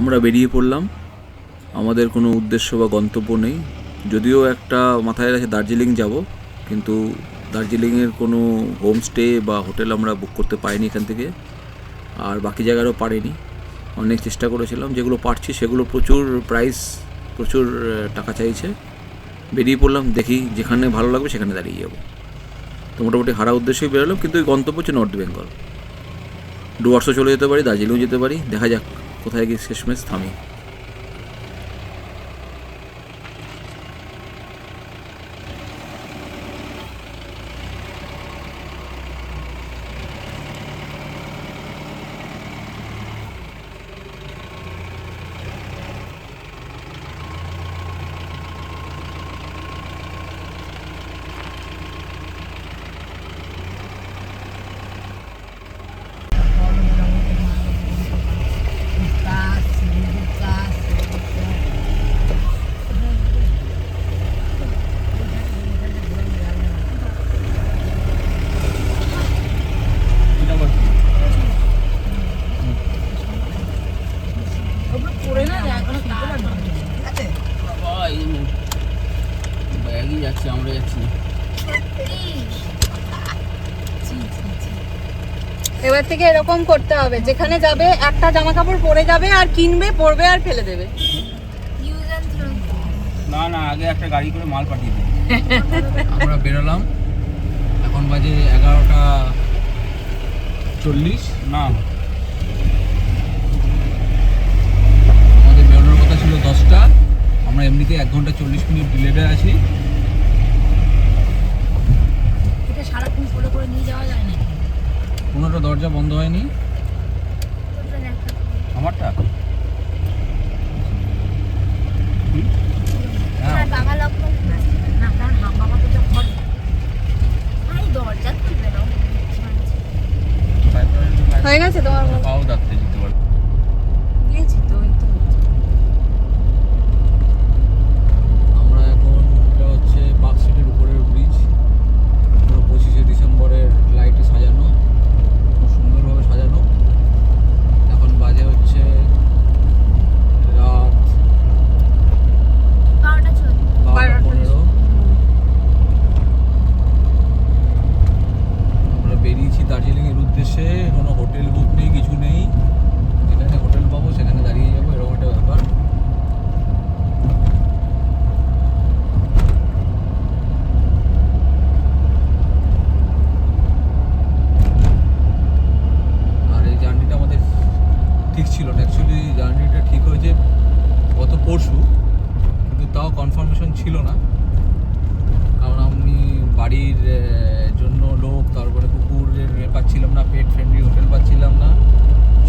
আমরা বেরিয়ে পড়লাম। আমাদের কোনো উদ্দেশ্য বা গন্তব্য নেই। যদিও একটা মাথায় আছে দার্জিলিং যাব, কিন্তু দার্জিলিংয়ের কোনো হোমস্টে বা হোটেল আমরা বুক করতে পারিনি এখান থেকে। আর বাকি জায়গারও পারিনি। অনেক চেষ্টা করেছিলাম, যেগুলো পারছি সেগুলো প্রচুর প্রাইস প্রচুর টাকা চাইছে। বেরিয়ে পড়লাম, দেখি যেখানে ভালো লাগবে সেখানে দাঁড়িয়ে যাব। তো মোটামুটি হারা উদ্দেশ্যেই বেরোলাম, কিন্তু গন্তব্য হচ্ছে নর্থ বেঙ্গল ডুয়ার্সও চলে যেতে পারি, দার্জিলিংও যেতে পারি, দেখা যাক। কোথায় গিয়ে শেষমেশ থামি ব্যাগই যাচ্ছে আমরা যাচ্ছি না এবার থেকে এরকম করতে হবে। যেখানে যাবে একটা জামা কাপড় পরে যাবে আর কিনবে পরবে আর ফেলে দেবে। না না আগে একটা গাড়ি করে মাল পাঠিয়ে দিই আমরা বেরোলাম। এখন বাজে এগারোটা চল্লিশ। না। আমাদের বেরোনোর কথা ছিল দশটা। আমরা এমনিতে এক ঘণ্টা চল্লিশ মিনিট ডিলেডে আছি। এটা সারাক্ষণ ফলো করে নিয়ে যাওয়া যায় না। কোনোটা দরজা বন্ধ হয়নি? আমারটা? হ্যাঁ হয়ে গেছে তোমার পাও ডাকতে যেতে পারব। দিয়েছি তো ওই তো আমরা এখন এটা হচ্ছে পার্কস্ট্রিটের উপরের ব্রিজ পঁচিশে ডিসেম্বরের লাইটে সাজানো খুব সুন্দরভাবে সাজানো এখন বাজে হচ্ছে রাত বারোটা চলবে বারোটা বারোটা পনেরো আমরা বেরিয়েছি দার্জিলিংয়ের উদ্দেশ্যে কোনো হোটেল বুক নেই কিছু নেই যেখানে হোটেল পাবো সেখানে দাঁড়িয়ে যাব এরকম একটা ব্যাপার আর এই জার্নিটা আমাদের ঠিক ছিল না অ্যাকচুয়ালি জার্নিটা ঠিক হয়েছে গত পরশু কিন্তু তাও কনফার্মেশন ছিল না কারণ আমি বাড়ির জন্য লোক, তারপরে কুকুরের ইয়ে পাচ্ছিলাম না পেট ফ্রেন্ডলি হোটেল পাচ্ছিলাম না।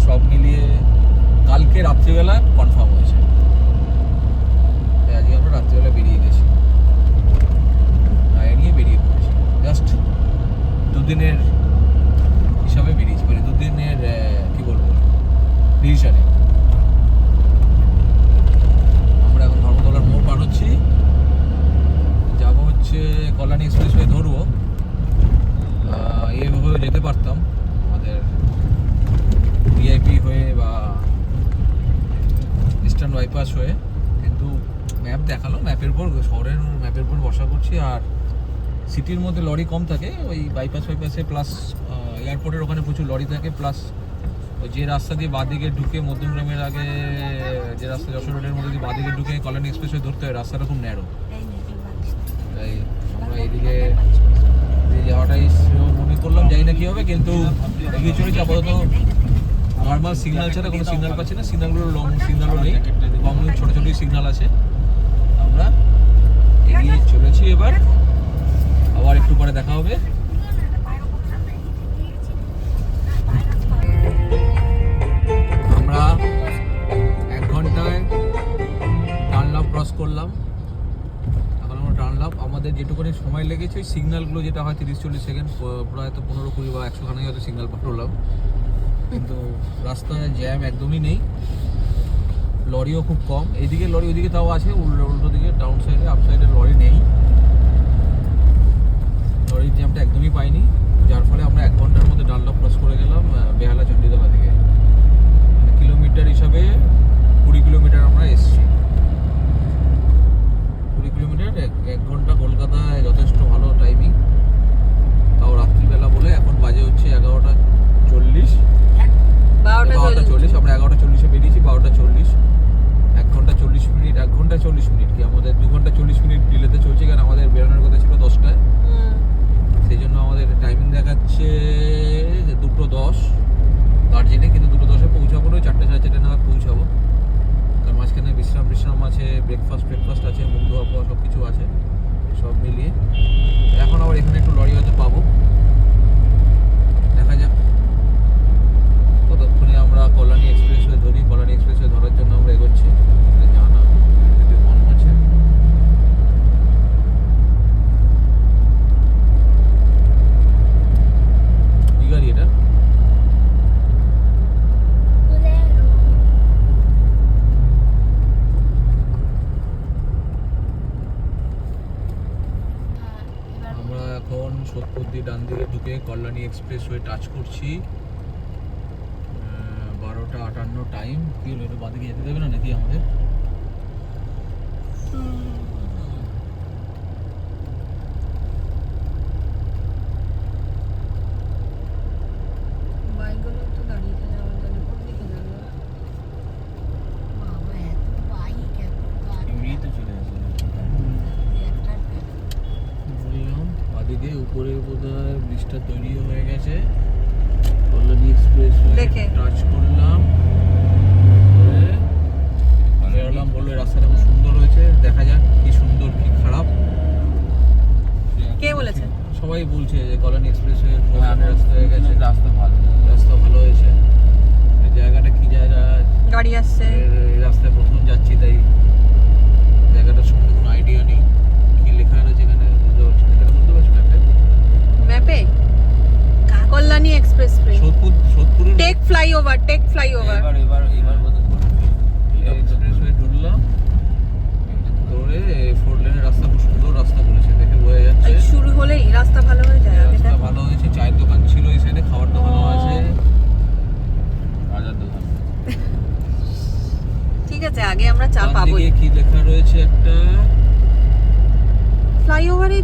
সব মিলিয়ে কালকে রাত্রিবেলা কনফার্ম হয়েছে তাই আজকে আমরা রাত্রিবেলা বেরিয়ে গেছি গাড়ি নিয়ে বেরিয়ে পড়েছি জাস্ট দুদিনের হিসাবে বেরিয়েছি মানে দুদিনের আহ, কি বলব ডিসিশনে আমরা এখন ধর্মতলার মোড় পার হচ্ছি যাব হচ্ছে কল্যাণী এক্সপ্রেসওয়ে ধরবো আহ, এভাবে যেতে পারতাম আমাদের ভিআইপি হয়ে বা ইস্টার্ন বাইপাস হয়ে কিন্তু ম্যাপ দেখাল। ম্যাপের উপর শহরের ম্যাপের উপর বসা করছি আর সিটির মধ্যে লরি কম থাকে ওই বাইপাস বাইপাসে প্লাস এয়ারপোর্টের ওখানে প্রচুর লরি থাকে প্লাস ওই যে রাস্তা দিয়ে বাঁদিকে ঢুকে মধ্যমগ্রামের আগে যে রাস্তা যশোর রোডের মধ্যে দিয়ে বাঁদিকে ঢুকে কল্যাণী এক্সপ্রেসওয়ে ধরতে হয় রাস্তাটা খুব ন্যারো তাই আমরা এইদিকে যাওয়াটাই মনে করলাম জানি না কি হবে কিন্তু এগিয়ে চলেছি আপাতত নর্মাল সিগনাল ছাড়া কোনো সিগনাল পাচ্ছি না। সিগনালগুলো লং সিগনালও নেই। কম ছোটো ছোটোই সিগন্যাল আছে। আমরা এগিয়ে চলেছি এবার। আবার একটু পরে দেখা হবে। আমরা এক ঘন্টায় ডানলাভ ক্রস করলাম। এখন আমরা ডানলাভ আমাদের যেটুকুনি সময় লেগেছে ওই সিগন্যালগুলো যেটা হয় তিরিশ চল্লিশ সেকেন্ড প্রায় তো পনেরো কুড়ি বা একশো খানে হয়তো সিগন্যাল পার হলাম কিন্তু রাস্তায় জ্যাম একদমই নেই। লরিও খুব কম। এইদিকে লরি, ওইদিকে তাও আছে, উল্টো উল্টো দিকে ডাউন সাইডে আপ সাইডে লরি নেই। লরির জ্যামটা একদমই পাইনি। যার ফলে আমরা এক ঘণ্টার মধ্যে ডালডা ক্রস করে গেলাম বেহালা চণ্ডীতলা থেকে। কিলোমিটার হিসাবে কুড়ি আছে ব্রেকফাস্ট ব্রেকফাস্ট আছে মুখ ধোয়া সব কিছু আছে সব মিলিয়ে। এক্সপ্রেসওয়ে টাচ করছি। বারোটা আটান্ন টাইম কি বাদ এটা যেতে দেবে না নাকি আমাদের?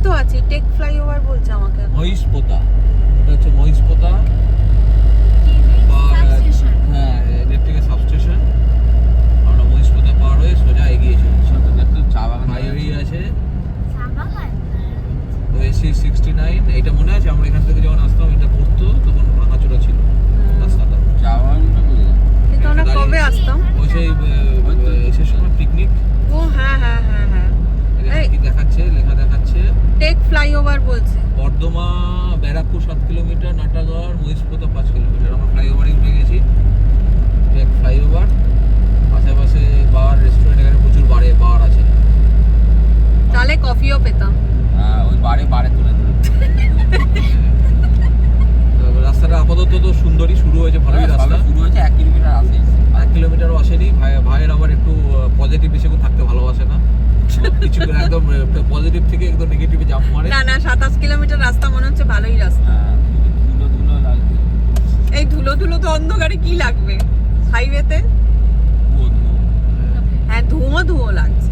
তো আছে টেক ফ্লাইওভার বলছে আমাকে মহিষপোতা এটা হচ্ছে মহিষপোতা হ্যাঁ ইলেকট্রিকের সাবস্টেশন আমরা মহিষপোতা পার হয়ে সোজা এগিয়ে চা বাগান হাইওয়ে আছে। এসি সিক্সটি নাইন এটা মনে আছে? আমরা এখান থেকে যখন আসতাম এটা পড়তো তখন ভাঙাচোরা ছিল। রাস্তাটা। চা আসতাম? ওই সেই এসে পিকনিক ও হ্যাঁ হ্যাঁ হ্যাঁ হ্যাঁ। কি দেখাচ্ছে? লেখা দেখাচ্ছে। টেক ফ্লাইওভার বলছে। বর্ধমান ব্যারাকপুর সাত কিলোমিটার নাটাগড় মহিষপোতা পাঁচ কিলোমিটার। আমরা ফ্লাইওভারে উঠে গেছি। পজিটিভ থেকে একদম নেগেটিভে জাম্প মারে। না না 27 কিলোমিটার রাস্তা মনে হচ্ছে ভালোই রাস্তা। হ্যাঁ, ধুলো ধুলো লাগবে এই ধুলো ধুলো তো অন্ধকারে কি লাগবে? হাইওয়েতে হ্যাঁ ধুমো ধোঁয়া লাগছে।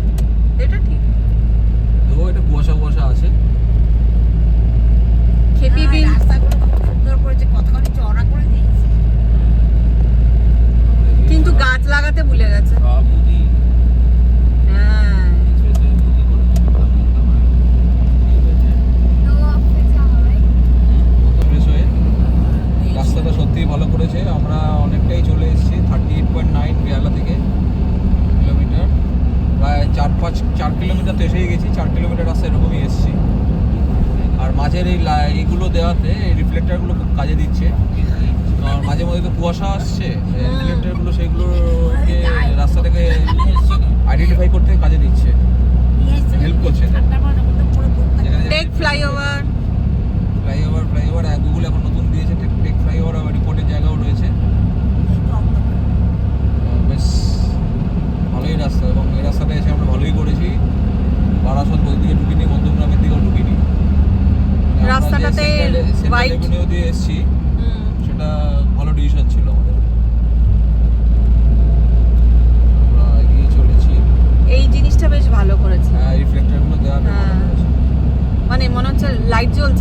এটা ঠিক। ধুমো এটা কুয়াশা কুয়াশা আছে।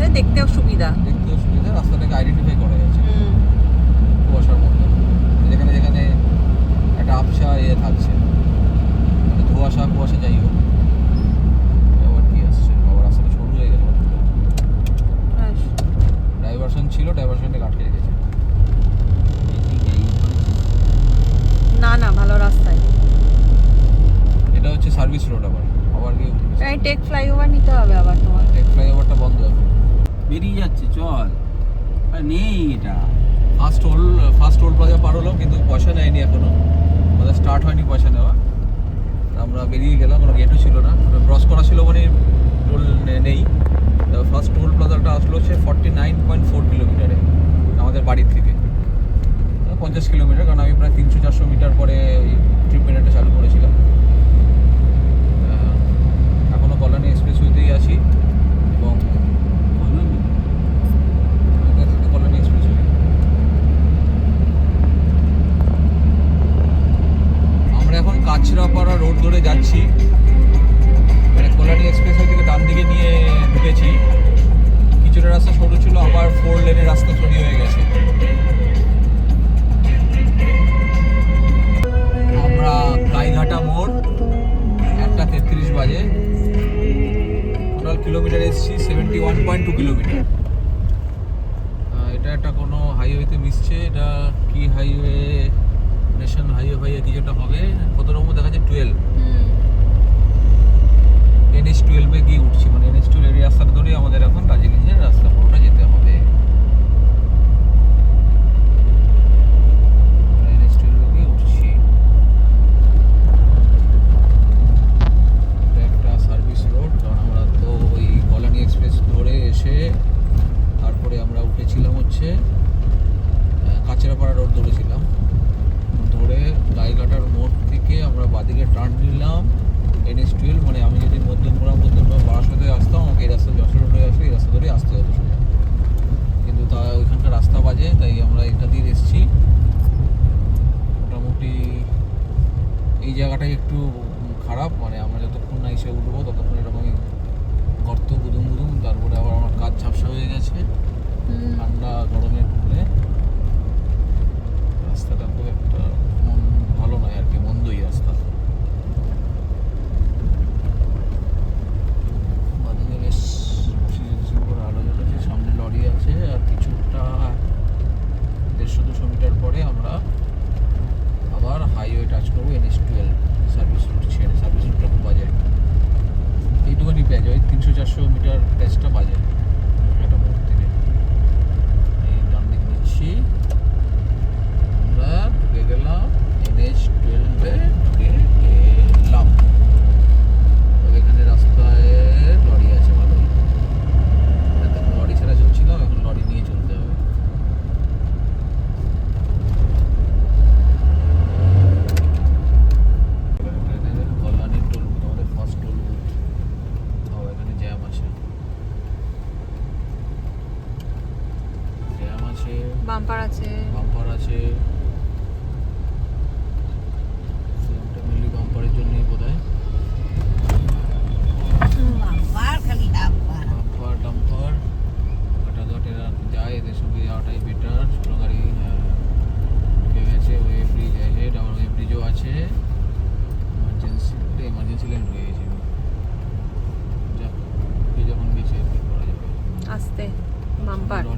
যায় দেখতেও সুবিধা দেখতেও সুবিধা রাস্তাটাকে আইডেন্টিফাই করা যাচ্ছে কুয়াশার মধ্যে। যেখানে যেখানে একটা আবছা ইয়ে থাকছে। মানে ধোয়াশা কুয়াশা যাই হোক। আবার কি আবার রাস্তাটা সরু হয়ে ছিল ডাইভারশনটা আটকে রেখেছে। না না ভালো রাস্তায়। এটা হচ্ছে সার্ভিস রোড আবার। আবার কি টেক ফ্লাইওভার নিতে হবে আবার তোমার। টেক ফ্লাইওভারটা বন্ধ আছে। বেরিয়ে যাচ্ছে, চল। আর নেই এটা। First toll first toll plaza পার হলো কিন্তু পয়সা নেয়নি এখনও। আমাদের স্টার্ট হয়নি পয়সা নেওয়া। আমরা বেরিয়ে গেলাম, কোনো গেটও ছিল না। ক্রস করা ছিল মানে টোল নেই। ফার্স্ট টোল প্লাজাটা আসলো সে ফর্টি নাইন পয়েন্ট ফোর কিলোমিটারে আমাদের বাড়ির থেকে। পঞ্চাশ কিলোমিটার কারণ আমি প্রায় তিনশো চারশো মিটার পরে ওই ট্রিটমেন্টটা চালু করেছিলাম। এখনও কল্যাণী এক্সপ্রেসওয়েতেই আছি। এবং কাছড়াপাড়া রোড ধরে যাচ্ছি। মানে কল্যাণী এক্সপ্রেসওয়ে থেকে ডান দিকে নিয়ে ঢুকেছি। কিছুটা রাস্তা সরু ছিল, আবার ফোর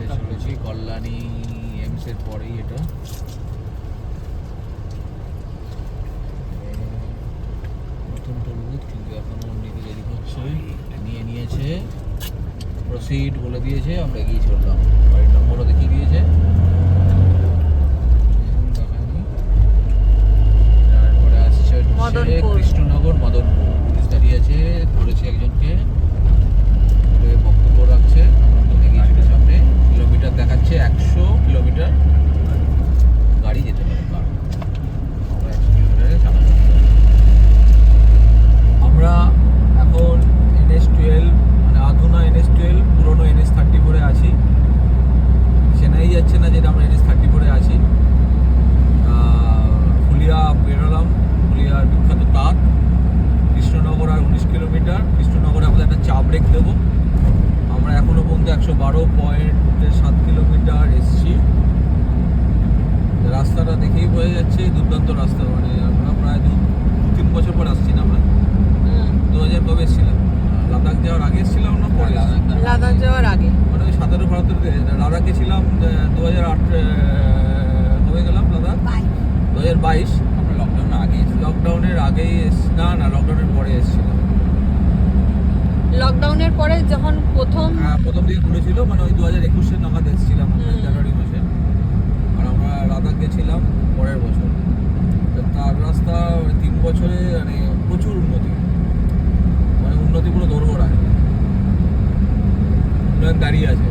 দেশ রয়েছে কল্যাণী এমসের পরেই এটা। নতুন টোল বুথ কিন্তু এখন অন্যদিকে দেরি হচ্ছে। নিয়ে নিয়েছে। প্রসিড বলে দিয়েছে আমরা এগিয়ে চললাম বাড়ির নম্বরও দেখিয়ে দিয়েছে। ভারতের লাদাখে ছিলাম দু হাজার আট কবে গেলাম লাদাখ দু হাজার বাইশ। আমরা লকডাউন আগে লকডাউনের আগেই এসছি না না লকডাউনের পরে এসেছিলাম। লকডাউনের পরে যখন প্রথম হ্যাঁ, প্রথম দিকে ঘুরেছিল মানে ওই দু হাজার একুশের নাগাদ এসেছিলাম জানুয়ারি মাসে। আর আমরা লাদাখ গেছিলাম পরের বছর। তার রাস্তা তিন বছরে মানে প্রচুর উন্নতি। মানে উন্নতি পুরো উন্নয়ন দাঁড়িয়ে আছে।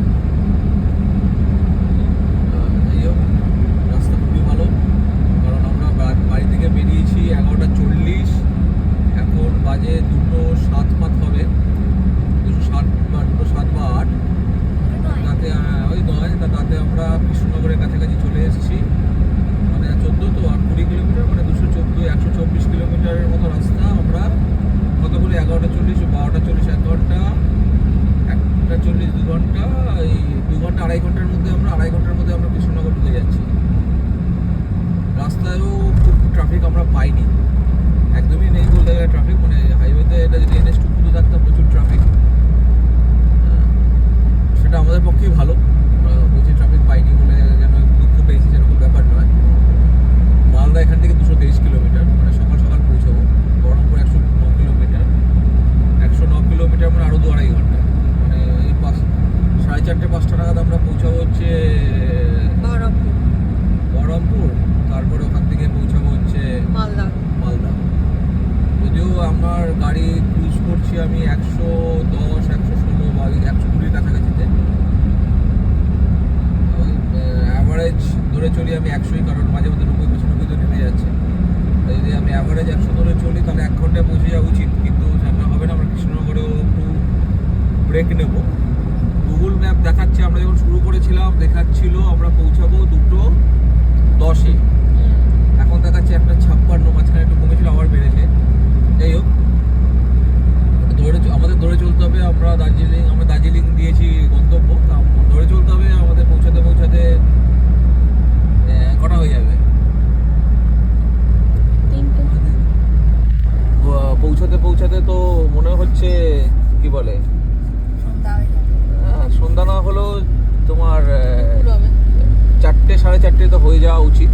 সাড়ে চারটে তো হয়ে যাওয়া উচিত।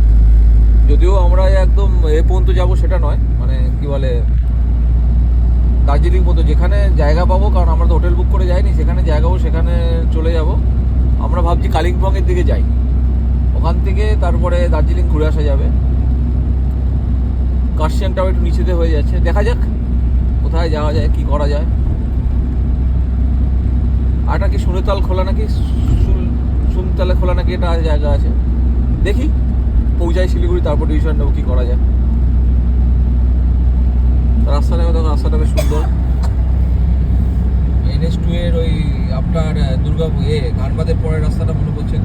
যদিও আমরা একদম এ পর্যন্ত যাব সেটা নয় মানে কি বলে, দার্জিলিং মতো যেখানে জায়গা পাবো, কারণ আমরা তো হোটেল বুক করে যাইনি, সেখানে জায়গাও সেখানে চলে যাব। আমরা ভাবছি কালিম্পংয়ের দিকে যাই। ওখান থেকে তারপরে দার্জিলিং ঘুরে আসা যাবে। কার্শিয়ানটাও একটু নিচেতে হয়ে যাচ্ছে। দেখা যাক কোথায় যাওয়া যায়, কি করা যায়। আর নাকি সুনেতাল খোলা নাকি? সুনতালে খোলা নাকি এটা জায়গা আছে? দেখি, পৌঁছাই শিলিগুড়ি, তারপর ডিসিশন নেব কি করা যায়। রাস্তা নেবে তখন রাস্তাটা বেশ সুন্দর। এনএস টু এর ওই আপনার দুর্গা এ, ধানবাদের পরে রাস্তাটা মনে করছে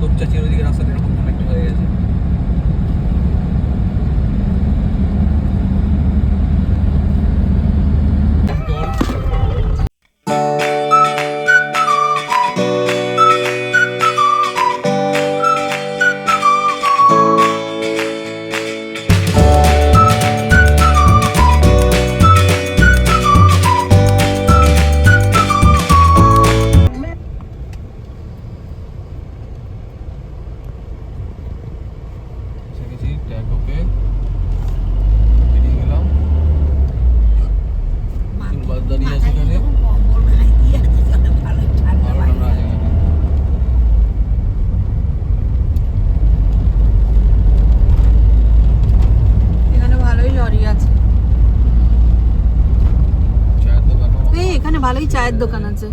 তোপচাচির ওইদিকে রাস্তাটা এরকম অনেকটা হয়ে গেছে। চায়ের দোকান আছে।